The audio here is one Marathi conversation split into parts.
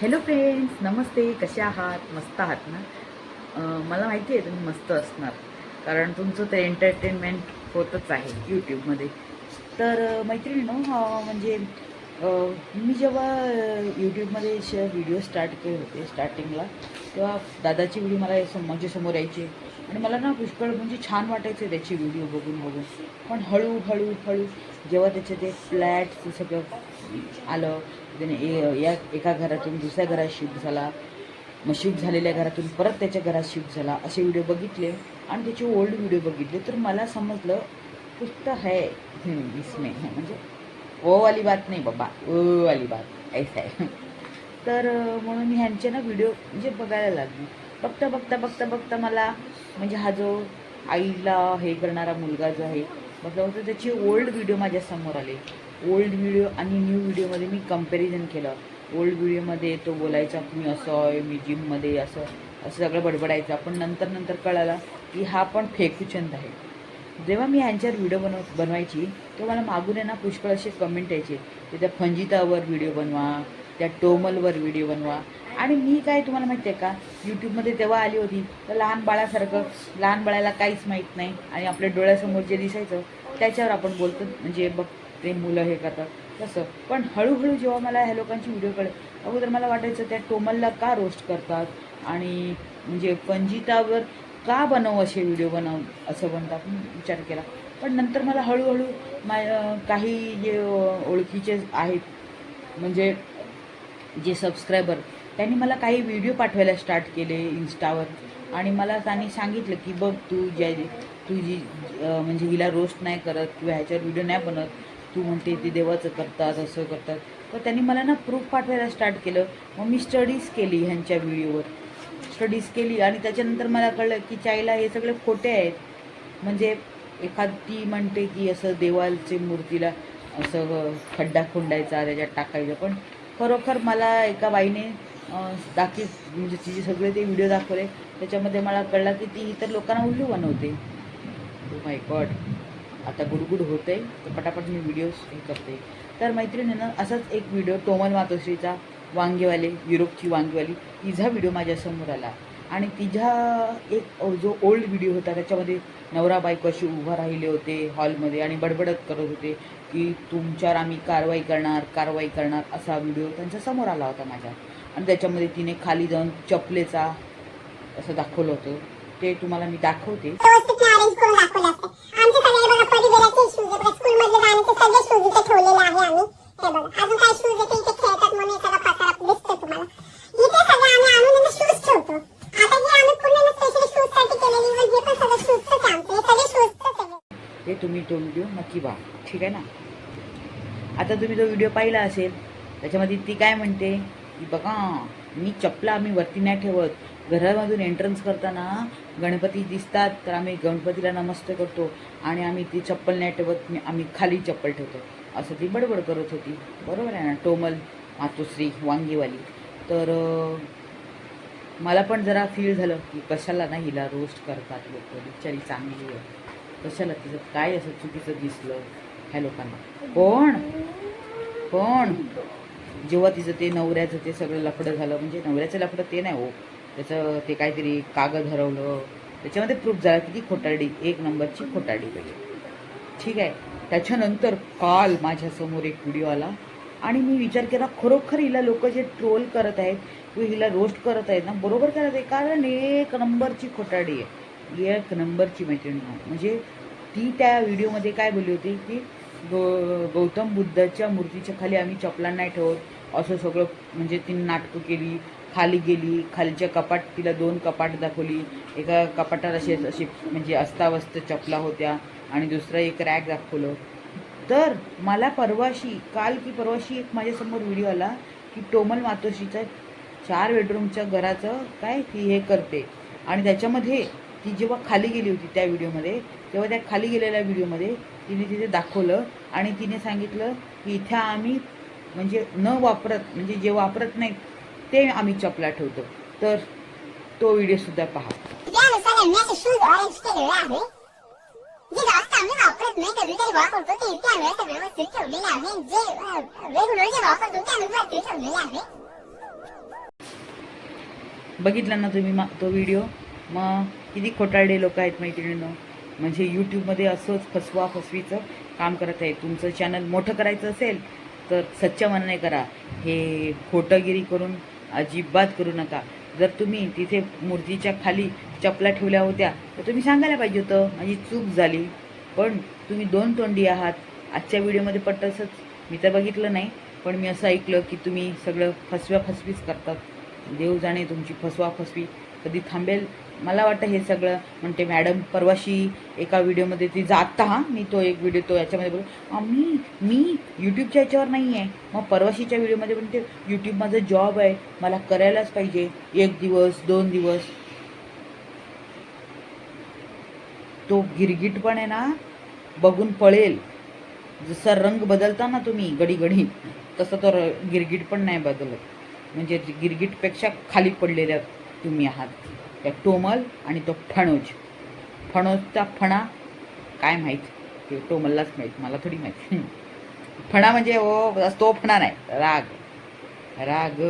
हॅलो फ्रेंड्स नमस्ते कसे आहात? मस्त आहात ना? मला माहिती आहे तुम्ही मस्त असणार. कारण तुमचं ते एंटरटेनमेंट होतच आहे यूट्यूबमध्ये तर मैत्रिणीनो म्हणजे मी जेव्हा यूट्यूबमध्ये श व्हिडिओ स्टार्ट केले होते स्टार्टिंगला तेव्हा दादाची व्हिडिओ मला सम समोर यायची. आणि मला ना पुष्कळ म्हणजे छान वाटायचे त्याची व्हिडिओ बघून बघून. पण हळूहळू हळू हळू जेव्हा त्याचे ते फ्लॅट सगळं आलं त्याने ए- या एका घरातून दुसऱ्या घरात शिफ्ट झाला. मग शिफ्ट झालेल्या घरातून परत त्याच्या घरात शिफ्ट झाला. असे व्हिडिओ बघितले. आणि त्याचे ओल्ड व्हिडिओ बघितले. तर मला समजलं कुछ है. इसमें है. म्हणजे ओ वाली बात नाही बाबा. ओ वाली बात. ऐसा आहे तर म्हणून मी ह्यांचे ना व्हिडिओ म्हणजे बघायला लागली. बघता बघता बघता बघता मला म्हणजे हा जो आईला हे करणारा मुलगा जो आहे बघता बघता त्याचे ओल्ड व्हिडिओ माझ्यासमोर आले. ओल्ड व्हिडिओ आणि न्यू व्हिडिओमध्ये मी कंपॅरिझन केलं. ओल्ड व्हिडिओमध्ये तो बोलायचा की मी असं आहे मी जिममध्ये असं असं सगळं बडबडायचं. पण नंतर नंतर कळालं की हा पण फेकूचंद आहे. जेव्हा मी ह्यांच्यावर व्हिडिओ बनव बनवायची तेव्हा मला मागून आहे ना पुष्कळ असे कमेंट यायचे. की त्या फंजितावर व्हिडिओ बनवा त्या टोमलवर व्हिडिओ बनवा. आणि मी काय तुम्हाला माहिती आहे का यूट्यूबमध्ये तेव्हा आली होती. तर लहान बाळासारखं लहान बाळाला काहीच माहीत नाही. आणि आपल्या डोळ्यासमोर जे दिसायचं त्याच्यावर आपण बोलतो. म्हणजे बघ ते मुलं हे करतात. तसं. पण हळूहळू जेव्हा मला ह्या लोकांची व्हिडिओ कळे अगोदर मला वाटायचं त्या टोमलला का रोस्ट करतात? आणि म्हणजे पंजितावर का बनव असे व्हिडिओ बनव असं बनतात? विचार केला. पण नंतर मला हळूहळू मा काही जे ओळखीचे आहेत म्हणजे जे सबस्क्रायबर त्यांनी मला काही व्हिडिओ पाठवायला स्टार्ट केले इन्स्टावर आणि मला त्यांनी सांगितलं की बघ तू ज्या तू जी म्हणजे हिला रोस्ट नाही करत किंवा ह्याच्यावर व्हिडिओ नाही बनत तू म्हणते ते देवाचं करतात असं करतात. तर त्यांनी मला ना प्रूफ पाठवायला स्टार्ट केलं. मग मी स्टडीज केली ह्यांच्या व्हिडिओवर स्टडीज केली आणि त्याच्यानंतर मला कळलं की चायला हे सगळे खोटे आहेत. म्हणजे एखादी म्हणते की असं देवालचे मूर्तीला असं खड्डा खुंडायचा त्याच्यात टाकायचं. पण खरोखर मला एका बाईने दाखी म्हणजे तिचे सगळे ते व्हिडिओ दाखवले. त्याच्यामध्ये मला कळलं की ती इतर लोकांना उल्लू बनवते. Oh माय गॉड आता गुडगुड होते तर पटापट मी व्हिडिओज हे करते. तर मैत्रिणीनं असाच एक व्हिडिओ टोमल मातोश्रीचा वांगेवाले युरोपची वांगेवाली तिचा व्हिडिओ माझ्यासमोर आला. आणि तिझा एक जो ओल्ड व्हिडिओ होता त्याच्यामध्ये नवरा बायको अशी उभा राहिले होते हॉलमध्ये आणि बडबडत करत होते की तुमच्यावर आम्ही कारवाई करणार कारवाई करणार असा व्हिडिओ त्यांच्यासमोर आला होता माझ्या. आणि त्याच्यामध्ये तिने खाली जाऊन चपलेचा असं दाखवलं होतं. ते तुम्हाला मी दाखवते. बघा परिवाराचे शूज आहे स्कूल मधले जाण्याचे सगळे शूज इथे ठेवलेले आहे आम्ही. हे बघा अजून काय शूज आहे ते इथे खेळतात म्हणून हे सगळं पसारा दिसतोय तुम्हाला. इथे सगळे आम्ही आणून शूज ठेवतो. आता जे आम्ही पूर्ण स्पेशल शूजसाठी केलेली म्हणजे हे पण सगळं शूजच आहे आमचं. हे सगळे शूजच आहे. हे तुम्ही तो देऊ नक्की वा ठीक आहे ना? आता तुम्ही तो व्हिडिओ पाहिला असेल त्याच्यामध्ये ती काय म्हणते? की बघा. मी चपला आम्ही वरती नाही ठेवत. घरामधून एंट्रन्स करताना गणपती दिसतात तर आम्ही गणपतीला नमस्ते करतो आणि आम्ही ती चप्पल नाही ठेवत आम्ही खाली चप्पल ठेवतो. असं ती बडबड करत होती. बरोबर आहे ना टोमल मातोश्री वांगीवाली. तर मला पण जरा फील झालं की कशाला ना हिला रोस्ट करतात लोक. बिचारी चांगली आहे. कशाला तिचं काय असं चुकीचं दिसलं ह्या लोकांना. कोण? कोण? जेव्हा तिचं ते नवऱ्याचं ते सगळं लफडं झालं म्हणजे नवऱ्याचं लफडं ते नाही हो. त्याचं ते काहीतरी कागद हरवलं. त्याच्यामध्ये प्रूफ झाला किती खोटारडी एक नंबरची खोटारडी पाहिजे ठीक आहे. त्याच्यानंतर काल माझ्यासमोर एक व्हिडिओ आला. आणि मी विचार केला खरोखर हिला लोक जे ट्रोल करत आहेत किंवा हिला रोस्ट करत आहेत ना बरोबर करत आहे कारण एक नंबरची खोटाडी आहे. एक नंबरची मैत्रीण म्हणजे ती त्या व्हिडिओमध्ये काय बोलली होती की गौ गौतम बुद्धाच्या मूर्तीच्या खाली आम्ही चपला नाही ठेवत. असं सगळं म्हणजे ती नाटकं केली खाली गेली खालच्या कपाट तिला दोन कपाट दाखवली. एका कपाटात असे अशी म्हणजे अस्तावस्त चपला होत्या आणि दुसरा एक रॅक दाखवलं. तर मला परवाशी काल की परवाशी एक माझ्यासमोर व्हिडिओ आला की टोमल मातोशीचा चार बेडरूमच्या घराचं काय ती हे करते. आणि त्याच्यामध्ये ती जेव्हा खाली गेली होती त्या व्हिडिओमध्ये तेव्हा त्या खाली गेलेल्या व्हिडिओमध्ये तिने तिथे दाखवलं आणि तिने सांगितलं की इथे आम्ही म्हणजे न वापरत म्हणजे जे वापरत नाही ते आम्ही चपला ठेवतो. तर तो व्हिडिओसुद्धा पहा. वरती ठेवलेले आहे. बघितला ना तुम्ही मा तो व्हिडिओ? मग किती खोटारडे लोक आहेत मैत्रिणीनं. म्हणजे यूट्यूबमध्ये असंच फसवा फसवीचं काम करत आहे. तुमचं चॅनल मोठं करायचं असेल तर सच्च्या मनाने करा. हे खोटंगिरी करून अजिबात करू नका. जर तुम्ही तिथे मूर्तीच्या खाली चपला ठेवल्या होत्या तर तुम्ही सांगायला पाहिजे होतं माझी चूक झाली. पण तुम्ही दोन तोंडी आहात. आजच्या व्हिडिओमध्ये पण तसंच मी तर बघितलं नाही पण मी असं ऐकलं की तुम्ही सगळं फसव्या फसवीच करतात. देव जाणे तुमची फसवा फसवी. कधी थांबेल? मला वाटतं हे सगळं म्हणते मॅडम परवाशी एका व्हिडिओमध्ये ती जाता. मी तो एक व्हिडिओ तो याच्यामध्ये बोलू मी मी यूट्यूबच्या याच्यावर नाही आहे. मग परवाशीच्या व्हिडिओमध्ये म्हणते यूट्यूब माझं जॉब आहे. मला करायलाच पाहिजे. एक दिवस दोन दिवस. तो गिरगिट पण आहे ना बघून पळेल. जसा रंग बदलता ना तुम्ही घडी गडी तसं तर र- गिरगिट पण नाही बदलत. म्हणजे गिरगिटपेक्षा खाली पडलेल्या तुम्ही आहात. त्या टोमल आणि तो फणोज. फणोजचा फणा काय माहीत? ते टोमललाच माहीत मला थोडी माहीत. फणा म्हणजे ओ तो फणा नाही राग. राग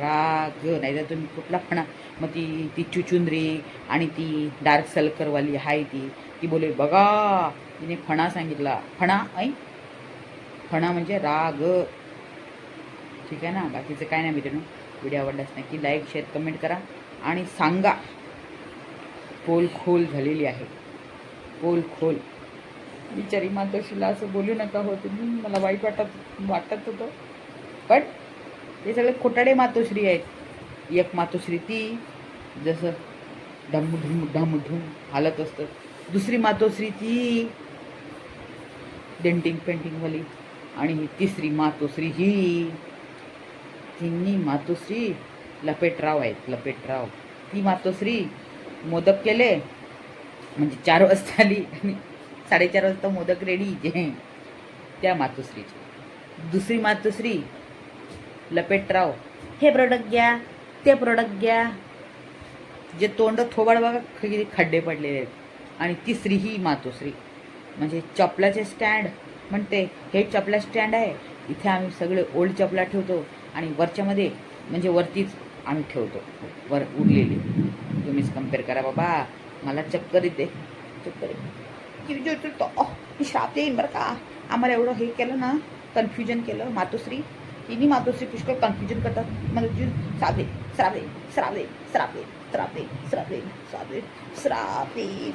राग. नाही तर तुम्ही कुठला फणा? मग ती ती चुचुंद्री आणि ती डार्क सलकरवाली आहे ती. ती बोले बघा तिने फणा सांगितला. फणा ऐ? फणा म्हणजे राग. ठीक आहे ना? बाकीचं काय नाही मित्रांनो. व्हिडिओ आवडलाच नक्की लाईक शेअर कमेंट करा. आणि सांगा पोल खोल झालेली आहे. पोल खोल. बिचारी मातोश्रीला असं बोलू नका हो तुम्ही. मला वाईट वाटत वाटत होतं. पण हे सगळे खोटाडे मातोश्री आहेत. एक मातोश्री ती जसं ढमढुम ढमढुम हालत असतं. दुसरी मातोश्री ती डेंटिंग पेंटिंगवाली आणि ही तिसरी मातोश्री ही तिन्ही मातोश्री लपेटराव आहेत लपेटराव. ती मातोश्री मोदक केले म्हणजे चार वाजता आली आणि साडेचार वाजता मोदक रेडी जे त्या मातोश्रीची. दुसरी मातोश्री लपेटराव. हे प्रोडक्ट घ्या ते प्रोडक्ट घ्या. जे तोंड थोबाड बघा खड्डे पडलेले आहेत. आणि तिसरी ही मातोश्री. म्हणजे चपलाचे स्टँड म्हणते हे चपला स्टँड आहे. इथे आम्ही सगळे ओल्ड चपला ठेवतो. आणि वरच्यामध्ये म्हणजे वरतीच आम्ही ठेवतो वर उरलेली. तुम्हीच कंपेअर करा बाबा मला चक्कर येते चक्कर येते. मी श्राप येईन बरं का. आम्हाला एवढं हे केलं ना कन्फ्युजन केलं मातोश्री. तिन्ही मातोश्री पुष्कळ कन्फ्युजन करतात. मला जी श्राप श्रापे श्रापे श्रापे श्रापे श्रापे श्राप येईल